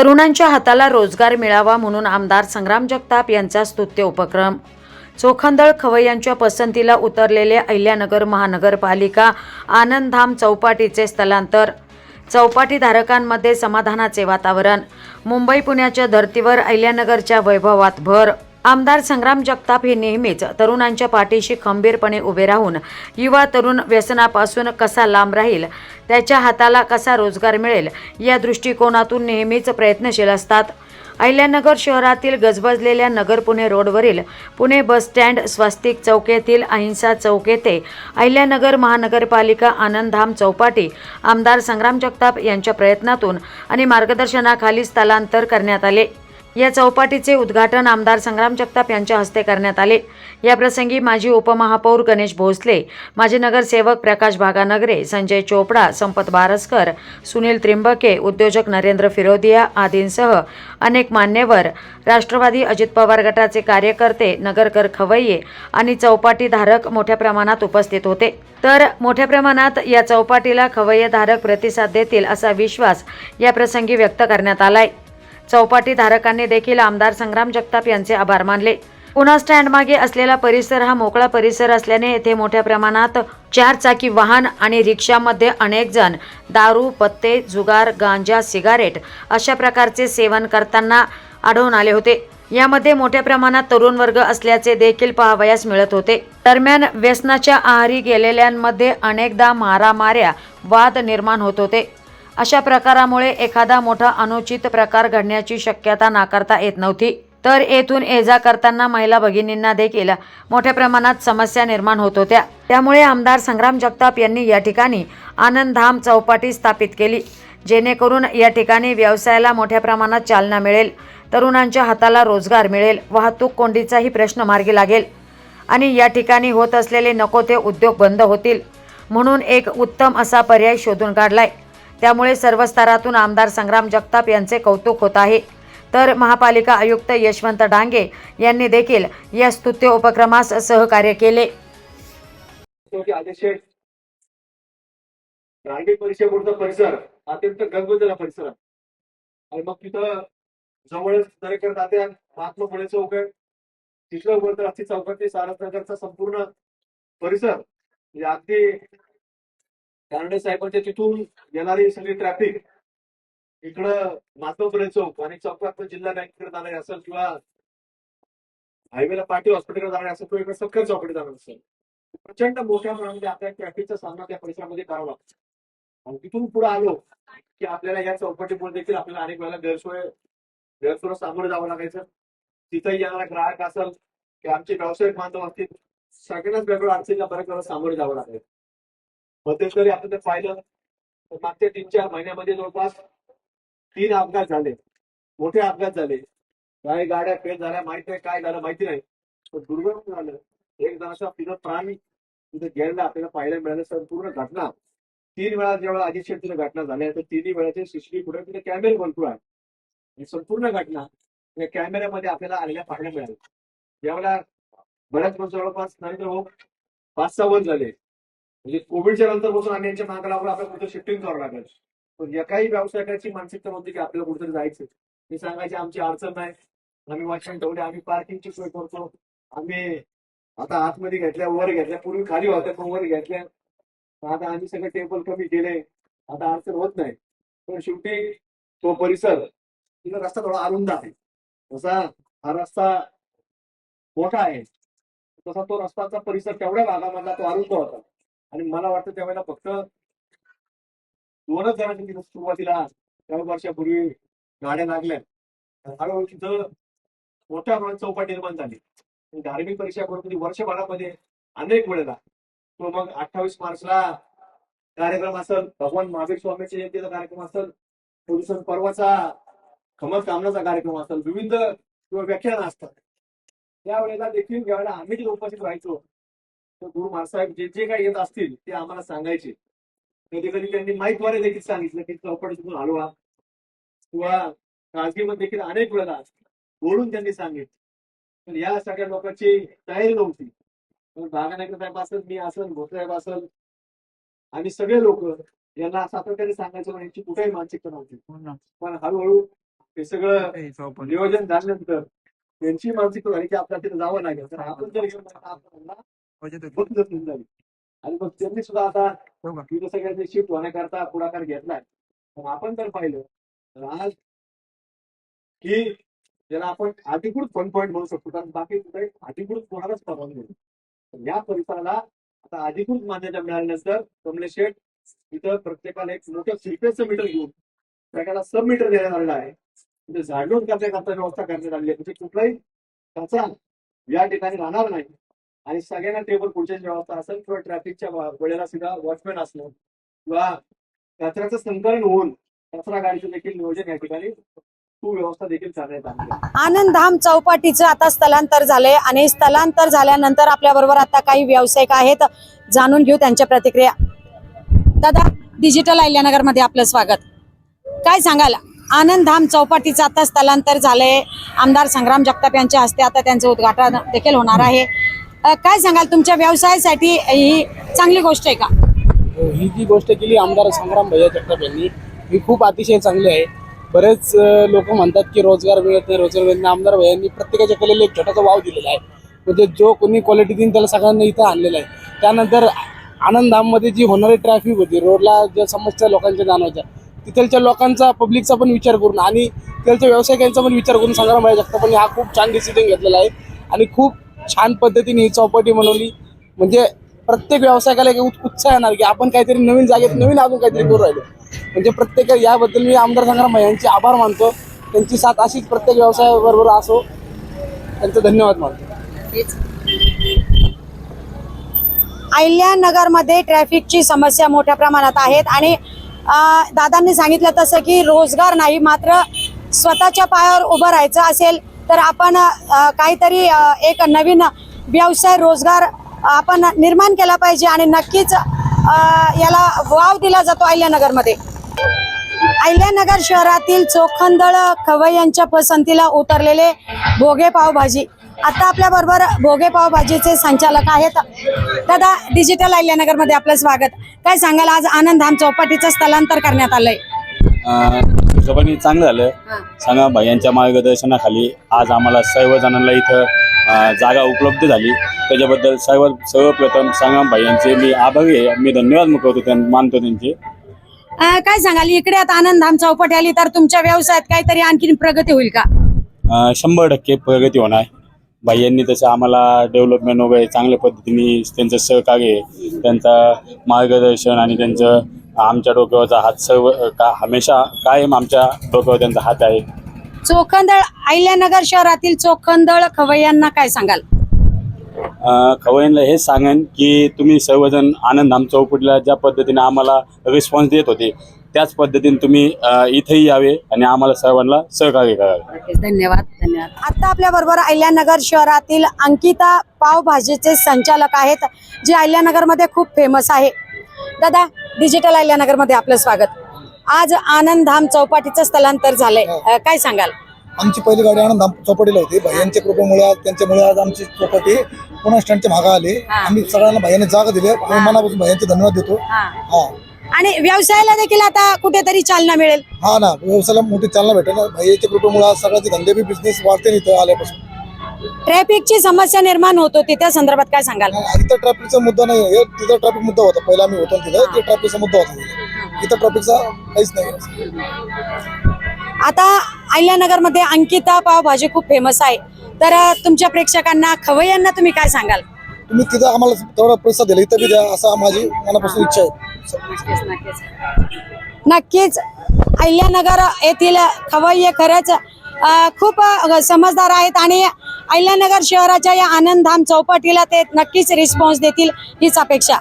तरुणांच्या हाताला रोजगार मिळावा म्हणून आमदार संग्राम जगताप यांचा स्तुत्य उपक्रम. चोखंदळ खवय्यांच्या पसंतीला उतरलेले अहिल्यानगर महानगरपालिका आनंदधाम चौपाटीचे स्थलांतर. चौपाटीधारकांमध्ये समाधानाचे वातावरण. मुंबई पुण्याच्या धर्तीवर अहिल्यानगरच्या वैभवात भर. आमदार संग्राम जगताप हे नेहमीच तरुणांच्या पाठीशी खंबीरपणे उभे राहून युवा तरुण व्यसनापासून कसा लांब राहील त्याच्या हाताला कसा रोजगार मिळेल या दृष्टिकोनातून नेहमीच प्रयत्नशील असतात. अहिल्यानगर शहरातील गजबजलेल्या नगर पुणे रोडवरील पुणे बसस्टँड स्वस्तिक चौक येथील अहिंसा चौक येथे अहिल्यानगर महानगरपालिका आनंदधाम चौपाटी आमदार संग्राम जगताप यांच्या प्रयत्नातून आणि मार्गदर्शनाखाली स्थलांतर करण्यात आले. या चौपाटीचे उद्घाटन आमदार संग्राम जगताप यांच्या हस्ते करण्यात आले. याप्रसंगी माजी उपमहापौर गणेश भोसले माजी नगरसेवक प्रकाश भागानगरे संजय चोपडा संपत बारसकर सुनील त्रिंबके उद्योजक नरेंद्र फिरोदिया आदींसह अनेक मान्यवर राष्ट्रवादी अजित पवार गटाचे कार्यकर्ते नगरकर खवय्ये आणि चौपाटीधारक मोठ्या प्रमाणात उपस्थित होते. तर मोठ्या प्रमाणात या चौपाटीला खवय्येधारक प्रतिसाद देतील असा विश्वास या प्रसंगी व्यक्त करण्यात आलाय. चौपाटी धारकांनी देखील आमदार संग्राम जगताप यांचे आभार मानले. पुन्हा स्टँड मागे असलेला परिसर हा मोकळा परिसर असल्याने येथे मोठ्या प्रमाणात चार चाकी वाहन आणि रिक्षामध्ये अनेक जण दारू पत्ते जुगार गांजा सिगारेट अशा प्रकारचे सेवन करताना आढळून आले होते. यामध्ये मोठ्या प्रमाणात तरुण वर्ग असल्याचे देखील पाहावयास मिळत होते. दरम्यान व्यसनाच्या आहारी गेलेल्यांमध्ये अनेकदा मारामाऱ्या वाद निर्माण होत होते. अशा प्रकारामुळे एखादा मोठा अनुचित प्रकार घडण्याची शक्यता नाकारता येत नव्हती. तर येथून ये जा करताना महिला भगिनींना देखील मोठ्या प्रमाणात समस्या निर्माण होत होत्या. त्यामुळे आमदार संग्राम जगताप यांनी या ठिकाणी आनंदधाम चौपाटी स्थापित केली जेणेकरून या ठिकाणी व्यवसायाला मोठ्या प्रमाणात चालना मिळेल तरुणांच्या हाताला रोजगार मिळेल वाहतूक कोंडीचाही प्रश्न मार्गी लागेल आणि या ठिकाणी होत असलेले नको ते उद्योग बंद होतील. म्हणून एक उत्तम असा पर्याय शोधून काढलाय. त्यामुळे सर्व स्तरातून आमदार संग्राम जगताप यांचे कौतुक होत आहे. तर महापालिका आयुक्त यशवंत डांगे यांनी देखील या स्तुत्य उपक्रमास सहकार्य केले. शेवटी अध्यक्ष रांगे परिषदेपुढचा परिसर अत्यंत गंगोजला परिसर आहे. आणि मग तिथं जवळच दरेकर दात्या महात्मा फुले चौक आहे. तिथलं वर तर अस्थि चौकात सारसनगरचा संपूर्ण परिसर म्हणजे अगदी कानडे साहेबांच्या तिथून येणारी सगळी ट्रॅफिक इकडं माधवपुरे चौक आणि चौकात जिल्हा बँकेकडे जाणारी असेल किंवा हायवेला पाटी हॉस्पिटलकडे जाणारी असेल किंवा इकडे सखर चौकडे जाणार असेल प्रचंड मोठ्या प्रमाणामध्ये आपल्या ट्रॅफिकचा सामना त्या परिसरामध्ये करावा लागतो. आणि तिथून पुढे आलो की आपल्याला या चौकटीमुळे देखील आपल्याला अनेक वेळेला गैरसोय गैरसोय सामोरे जावं लागायचं. तिथंही येणारा ग्राहक असेल की आमचे व्यावसायिक बांधव असतील सगळ्यांनाच वेगवेगळ्या अडचणीला बऱ्याच वेळा सामोरे जावं लागायचं. मध्यंतरी आपण ते पाहिलं तर मागच्या तीन चार महिन्यामध्ये जवळपास तीन अपघात झाले. मोठे अपघात झाले. काही गाड्या फेल झाल्या माहीत नाही काय झालं माहिती नाही. पण दुर्गम झालं. एक जणाचा तिथं प्राणी तिथे गेलेला आपल्याला पाहायला मिळालं संपूर्ण घटना. तीन वेळा जेव्हा अजित शेठ तिथे घटना झाल्या तर तिन्ही वेळाचे सीसीटीव्ही पुढे तिथे कॅमेरे भरपूर आहे आणि संपूर्ण घटना या कॅमेऱ्यामध्ये आपल्याला आलेल्या पाहायला मिळाल्या ज्यावेळेला बऱ्याच वर्ष जवळपास नरेंद्र भाऊ पाच सहा वर्ष झाले. म्हणजे कोविडच्या नंतर बसून आणि यांच्या मागे लागलो आपल्याला कुठे शिफ्टिंग करावं लागेल. पण एकाही व्यावसायिकाची मानसिकता होती की आपल्याला कुठेतरी जायचं मी सांगायची आमची अडचण नाही. आम्ही वाचन ठेवले आम्ही पार्किंगची सोय करतो. आम्ही आता आतमध्ये घेतल्या वर घेतल्या पूर्वी खाली होत्या पण वर घेतल्या. आता आम्ही सगळे टेबल कमी केले. आता अडचण होत नाही. पण शेवटी तो परिसर तिथं रस्ता थोडा अरुंद आहे. तसा हा रस्ता मोठा आहे तसा तो रस्ताचा परिसर तेवढ्या भागामधला तो अरुंद होता. आणि मला वाटतं त्यावेळेला फक्त दोनच जणांनी तिथं सुरुवातीला त्या वर्षापूर्वी गाड्या लागल्या. हळूहळू तिथं मोठ्या प्रमाणात चौपाटी निर्माण झाली. धार्मिक परीक्षा करून वर्षभरामध्ये अनेक वेळेला तो मग अठ्ठावीस मार्चला कार्यक्रम असेल भगवान महावीर स्वामीच्या जयंतीचा कार्यक्रम असेल प्रदूषण पर्वाचा खमत कामनाचा कार्यक्रम असेल विविध किंवा व्याख्यानं असतात. त्यावेळेला देखील ज्यावेळेला आम्ही तिथे उपस्थित राहायचो तर गुरु महासाहेब जे जे काही येत असतील ते आम्हाला सांगायचे. कधी कधी त्यांनी माईकद्वारे देखील सांगितलं की चौपाटीतून हलवा. किंवा खाजगीमध्ये देखील अनेक वेळेला बोलून त्यांनी सांगितलं. पण या सगळ्या लोकांची तयारी नव्हती. पण साहेब असेल मी असेल भोसले साहेब असेल आम्ही सगळे लोक यांना सातत्याने सांगायचं पण यांची कुठेही मानसिकता नव्हती. पण हळूहळू हे सगळं नियोजन झाल्यानंतर त्यांची मानसिकता झाली की आपल्याला तिथे जावं लागेल. तर आपण जर जाईल. आणि मग त्यांनी सुद्धा आता तिथे सगळ्यांनी शिफ्ट होण्याकरता पुढाकार घेतलाय पण आपण जर पाहिलं तर आज की ज्याला आपण अधिकृत फन पॉईंट म्हणू शकतो कारण बाकी कुठे अधिकृत कोणालाच परवानगी नाही. या परिसराला आता अधिकृत मान्यता मिळाल्यानंतर कमलेश शेठ इथं प्रत्येकाला एक मोठं शिल्पेचं मीटर घेऊन प्रत्येकाला सब मीटर देण्यात आलेलं आहे. तिथे झाडलोट करण्याकरता व्यवस्था करण्यात आलेली आहे. म्हणजे कुठलाही कचरा या ठिकाणी राहणार नाही. आणि सगळ्यांना टेबल खुर्च्यांची व्यवस्था असेल किंवा ट्रॅफिकच्या वेळेला सुद्धा वॉचमॅन असणं किंवा कचऱ्याचं संकलन होऊन कचरा गाडीचं देखील नियोजन या ठिकाणी सुव्यवस्था आनंद धाम चौपाटीचं आता स्थलांतर झालंय आणि स्थलांतर झाल्यानंतर आपल्या बरोबर आता काही व्यावसायिक आहेत. जाणून घेऊ त्यांच्या प्रतिक्रिया. दादा डिजिटल अहिल्यानगरमध्ये आपलं स्वागत. काय सांगाल? आनंद धाम चौपाटीचं आता स्थलांतर झालंय. आमदार संग्राम जगताप यांच्या हस्ते आता त्यांचं उद्घाटन देखील होणार आहे. काय सांगाल तुमच्या व्यवसायासाठी ही चांगली गोष्ट आहे का? हो, ही जी गोष्ट केली आमदार संग्राम भैया जगताप यांनी ही खूप अतिशय चांगली आहे. बरेच लोक म्हणतात की रोजगार मिळत नाही रोजगार मिळत नाही. आमदार भैयांनी प्रत्येकाच्या कलेला एक छोटासा वाव दिलेला आहे. म्हणजे जो कोणी क्वालिटी देईन त्याला सगळ्यांना इथं आणलेला आहे. त्यानंतर आनंदधाममध्ये जी होणारी ट्रॅफिक होती रोडला ज्या समस्या लोकांच्या जाणवायच्या तिथलच्या लोकांचा पब्लिकचा पण विचार करून आणि तिथलच्या व्यावसायिकांचा पण विचार करून संग्राम भैया जगतापांनी हा खूप छान डिसिजन घेतलेला आहे. आणि खूप छान पद्धतीने ही चौपाटी बनवली. म्हणजे प्रत्येक व्यावसायिकाला एक उत्साह येणार की आपण काहीतरी नवीन जागेत नवीन अजून काहीतरी करू राहिलो. म्हणजे प्रत्येक याबद्दल मी आमदार संग्राम यांचे आभार मानतो. त्यांची साथ अशीच प्रत्येक व्यवसायाबरोबर असो. त्यांचं धन्यवाद मानतो. अहिल्यानगरमध्ये ट्रॅफिकची समस्या मोठ्या प्रमाणात आहेत आणि दादांनी सांगितलं तसं की रोजगार नाही मात्र स्वतःच्या पायावर उभं राहायचं असेल तर आपण काहीतरी एक नवीन व्यवसाय रोजगार आपण निर्माण केला पाहिजे आणि नक्कीच याला वाव दिला जातो अहिल्यानगरमध्ये. अहिल्यानगर शहरातील चोखंदळ खवय्यांच्या पसंतीला उतरलेले भोगे पावभाजी. आता आपल्या बरोबर भोगे पावभाजीचे संचालक आहेत. दादा डिजिटल अहिल्यानगरमध्ये आपलं स्वागत. काय सांगाल? आज आनंद धाम चौपाटीचं स्थलांतर करण्यात आलंय. हिशोबाने चांगलं झालं. सांगा भैयांच्या मार्गदर्शनाखाली आज आम्हाला सर्व जणांना इथं जागा उपलब्ध झाली. त्याच्याबद्दल सर्व सर्वप्रथम सांगा भैयांचे मी आभारी आहे. मी धन्यवाद मुकवतो मानतो त्यांचे. काय सांगाल? इकडे आता आनंद धाम चौपाटी आली तर तुमच्या व्यवसायात काहीतरी आणखी प्रगती होईल का? शंभर टक्के प्रगती होणार. भैयांनी तसं आम्हाला डेव्हलपमेंट वगैरे चांगल्या पद्धतीने त्यांचं सहकार्य त्यांचं मार्गदर्शन आणि त्यांचं आमच्या डोक्यावरचा हात सर्व का हमेशा कायम आमच्या डोक्यावर त्यांचा हात आहे. चोखंदळ अहिल्यानगर शहरातील चोखंदळ खवय्यांना काय सांगाल? खवय्यांना हेच सांगेन की तुम्ही सर्वजण आनंदधाम चौपटीला ज्या पद्धतीने आम्हाला रिस्पॉन्स देत होते त्याच पद्धतीने तुम्ही इथेही यावे आणि आम्हाला सर्वांना सहकार्य करावे. धन्यवाद धन्यवाद. आता आपल्या बरोबर अहिल्यानगर शहरातील अंकिता पावभाजीचे संचालक आहेत जे अहिल्यानगरमध्ये खूप फेमस आहे. दादा डिजिटल अहिल्यानगरमध्ये आपलं स्वागत. आज आनंद धाम चौपाटीचं स्थलांतर झालंय. अं, काय सांगाल? आमची पहिली गाडी आनंद धाम चौपाटीला होती. भैयांच्या कृपेमुळे आज त्यांच्यामुळे आज आमची चौपाटी पुन्हा स्टँडच्या मागे आली. हा. आम्ही सगळ्यांना भैयाने जागा दिली. मी मनापासून भैयांचे धन्यवाद देतो. हा. आणि व्यवसायाला देखील आता कुठेतरी चालना मिळेल. हा ना व्यवसायाला मोठी चालना भेटेल. ना भैयाच्या कृपेमुळे आज सगळ्याचे धंदे बी बिझनेस वाढते इथं आल्यापासून. ट्रॅफिकची समस्या निर्माण होत होती त्या संदर्भात काय सांगाल? इथं ट्रॅफिकचा मुद्दा नाही आहे. तिथं ट्रॅफिक मुद्दा होता. पहिला आम्ही होतो तिथं. ते ट्रॅफिकचा मुद्दा होता तिथं. इथं ट्रॅफिकचा काहीच नाही आता अहिल्यानगरमध्ये अंकिता पावभाजी खूप फेमस आहे. तर अं, तुमच्या प्रेक्षकांना खवय्यांना तुम्ही काय सांगाल? तुम्ही तिथं आम्हाला तेवढा प्रतिसाद दिला. इथं बी द्या असं माझी मनापासून इच्छा आहे. नक्कीच अहिल्यानगर येथील खवय्ये खरंच खूप समजदार आहेत आणि अहिल्यानगर शहराच्या या आनंदधाम चौपाटीला ते नक्कीच रिस्पॉन्स देतील हीच अपेक्षा.